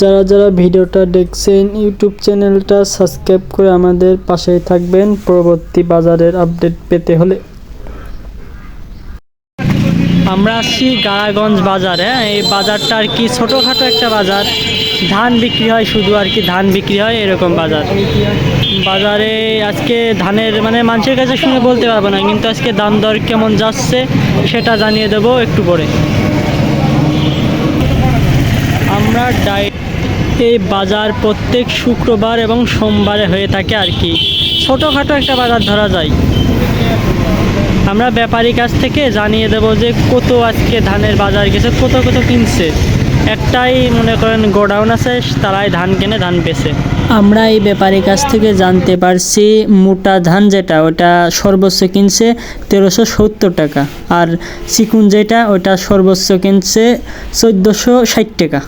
যারা যারা ভিডিওটা দেখছেন ইউটিউব চ্যানেলটা সাবস্ক্রাইব করে আমাদের পাশেই থাকবেন। পরবর্তী বাজারের আপডেট পেতে হলে। আমরা আসছি গাড়াগঞ্জ বাজারে এই বাজারটা আর কি ছোটোখাটো একটা বাজার। ধান বিক্রি হয় শুধু আর কি, ধান বিক্রি হয় এরকম বাজার। বাজারে আজকে ধানের মানে মানুষের কাছে শুনে বলতে পারব না, কিন্তু আজকে দাম দর কেমন যাচ্ছে সেটা জানিয়ে দেবো একটু পরে। ডাই এই বাজার প্রত্যেক শুক্রবার এবং সোমবারে হয়ে থাকে আর কি। ছোটোখাটো একটা বাজার ধরা যায়। আমরা ব্যাপারীর কাছ থেকে জানিয়ে দেবো যে কত আজকে ধানের বাজার গেছে, কত কত কিনছে। একটাই মনে করেন গোডাউন আছে, তারাই ধান কেনে, ধান বেচে। আমরা এই ব্যাপারীর কাছ থেকে জানতে পারছি, মোটা ধান যেটা, ওটা সর্বোচ্চ কিনছে তেরোশো সত্তর টাকা। আর চিকুন যেটা, ওটা সর্বোচ্চ কিনছে চোদ্দোশো ষাট টাকা।